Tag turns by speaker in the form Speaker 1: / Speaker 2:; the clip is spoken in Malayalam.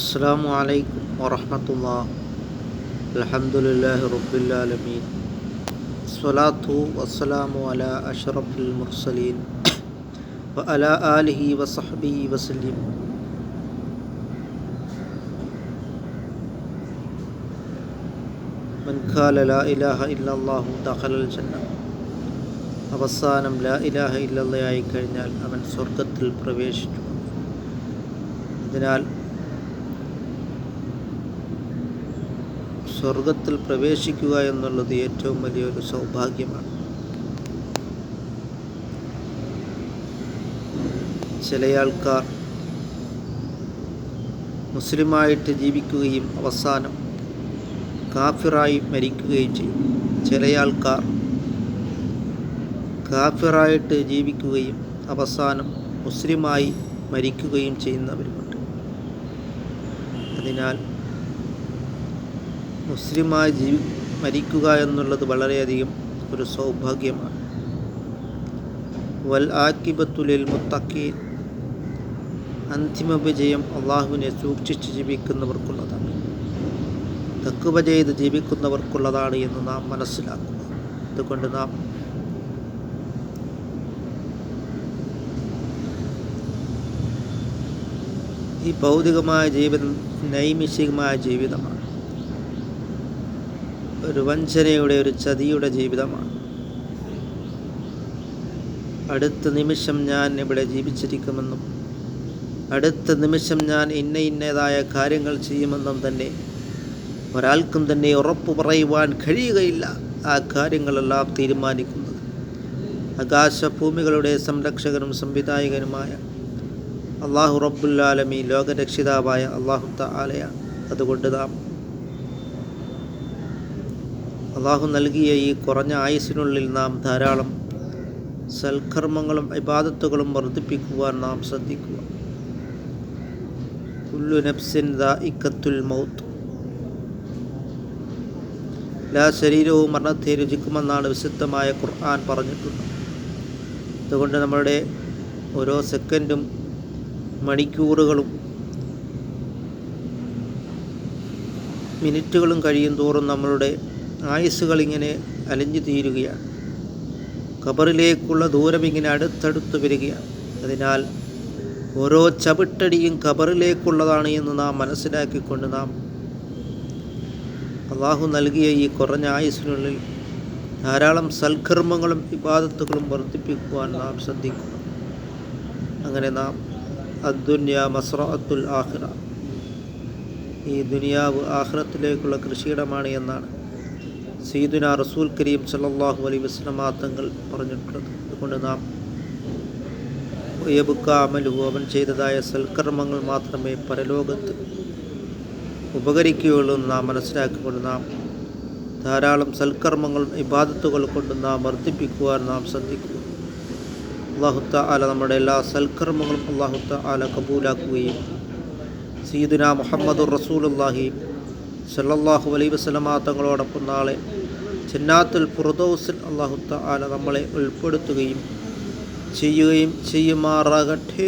Speaker 1: السلام عليكم ورحمة الله الحمد لله رب العالمين الصلاة والسلام على أشرف المرسلين وعلى آله وصحبه وسلم من قال لا إله إلا الله دخل الجنة അവസാനം ലാ ഇലാഹ ഇല്ലല്ലയായി കഴിഞ്ഞാൽ അവൻ സ്വർഗത്തിൽ പ്രവേശിച്ചു അതിനാൽ സ്വർഗത്തിൽ പ്രവേശിക്കുക എന്നുള്ളത് ഏറ്റവും വലിയൊരു സൗഭാഗ്യമാണ്. ചില ആൾക്കാർ മുസ്ലിമായിട്ട് ജീവിക്കുകയും അവസാനം കാഫിറായി മരിക്കുകയും ചെയ്യും. ചില ആൾക്കാർ കാഫിറായിട്ട് ജീവിക്കുകയും അവസാനം മുസ്ലിമായി മരിക്കുകയും ചെയ്യുന്നവരുമുണ്ട്. അതിനാൽ മുസ്ലിമായി ജീവി മരിക്കുക എന്നുള്ളത് വളരെയധികം ഒരു സൗഭാഗ്യമാണ്. വൽ ആക്കിബത്തുലിൽ മുത്തക്കി അന്തിമ വിജയം അള്ളാഹുവിനെ സൂക്ഷിച്ച് ജീവിക്കുന്നവർക്കുള്ളതാണ്. തക്കുവ ചെയ്ത് ജീവിക്കുന്നവർക്കുള്ളതാണ് എന്ന് നാം മനസ്സിലാക്കുക അതുകൊണ്ട് നാം ഈ ഭൗതികമായ ജീവിതം നൈമിഷികമായ ജീവിതമാണ്. ഒരു വഞ്ചനയുടെ ഒരു ചതിയുടെ ജീവിതമാണ്. അടുത്ത നിമിഷം ഞാൻ ഇവിടെ ജീവിച്ചിരിക്കുമെന്നും അടുത്ത നിമിഷം ഞാൻ ഇന്ന ഇന്നതായ കാര്യങ്ങൾ ചെയ്യുമെന്നും തന്നെ ഒരാൾക്കും തന്നെ ഉറപ്പ് പറയുവാൻ കഴിയുകയില്ല ആ കാര്യങ്ങളെല്ലാം തീരുമാനിക്കുന്നത്. ആകാശഭൂമികളുടെ സംരക്ഷകനും സംവിധായകനുമായ അള്ളാഹു റബ്ബുല്ലാലമി ലോകരക്ഷിതാവായ അള്ളാഹു താലയാണ് അതുകൊണ്ട് നാം അള്ളാഹു നൽകിയ ഈ കുറഞ്ഞ ആയുസിനുള്ളിൽ നാം ധാരാളം സൽക്കർമ്മങ്ങളും ഇബാദത്തുകളും വർദ്ധിപ്പിക്കുവാൻ നാം ശ്രദ്ധിക്കുക. കുല്ലു നഫ്സിൻ ദ ഇക്കത്തുൽ മൗത്ത്. എല്ലാ ശരീരവും മരണത്തെ രുചിക്കുമെന്നാണ് വിശുദ്ധമായ ഖുർആൻ പറഞ്ഞിട്ടുള്ളത്. അതുകൊണ്ട് നമ്മളുടെ ഓരോ സെക്കൻഡും മണിക്കൂറുകളും മിനിറ്റുകളും കഴിയും തോറും നമ്മളുടെ ആയുസ്സുകൾ ഇങ്ങനെ അലിഞ്ഞു തീരുകയാണ്. കബറിലേക്കുള്ള ദൂരം ഇങ്ങനെ അടുത്തടുത്ത് വരികയാണ്. അതിനാൽ ഓരോ ചവിട്ടടിയും കബറിലേക്കുള്ളതാണ് എന്ന് നാം മനസ്സിലാക്കിക്കൊണ്ട് നാം അള്ളാഹു നൽകിയ ഈ കുറഞ്ഞ ആയുസ്സിനുള്ളിൽ ധാരാളം സൽക്കർമ്മങ്ങളും വിവാദത്തുകളും വർദ്ധിപ്പിക്കുവാൻ നാം ശ്രദ്ധിക്കുന്നു. അങ്ങനെ നാം അദ്ദുന്യ മസ്രാത്തുൽ ആഹ്റ ഈ ദുനിയാവ് ആഹ്റത്തിലേക്കുള്ള കൃഷിയിടമാണ് എന്നാണ്. സീദുന റസൂൽ കരീം സല്ലല്ലാഹു അലൈ വസ്ലമാങ്ങൾ പറഞ്ഞിട്ടുള്ളത്. അതുകൊണ്ട് നാം യബുക്ക അമലുഹു അവൻ ചെയ്തതായ സൽക്കർമ്മങ്ങൾ മാത്രമേ പരലോകത്ത് ഉപകരിക്കുകയുള്ളൂ എന്ന് നാം മനസ്സിലാക്കിക്കൊണ്ട് നാം ധാരാളം സൽക്കർമ്മങ്ങളും ഇബാദത്തുകൾ കൊണ്ട് നാം വർദ്ധിപ്പിക്കുവാൻ നാം ശ്രദ്ധിക്കുക അള്ളാഹുത്ത ആല നമ്മുടെ എല്ലാ സൽക്കർമ്മങ്ങളും അള്ളാഹുത്ത ആല കബൂലാക്കുകയും സീദുന മുഹമ്മദുർ റസൂലുല്ലാഹി സല്ലല്ലാഹു അലൈ വസ്ലമാ തങ്ങളോടൊപ്പം നാളെ ചെന്നാത്തുൽ ഫുർദൌസിൽ അള്ളാഹുത്ത ആല നമ്മളെ ഉൾപ്പെടുത്തുകയും ചെയ്യുകയും ചെയ്യുമാറാകട്ടെ.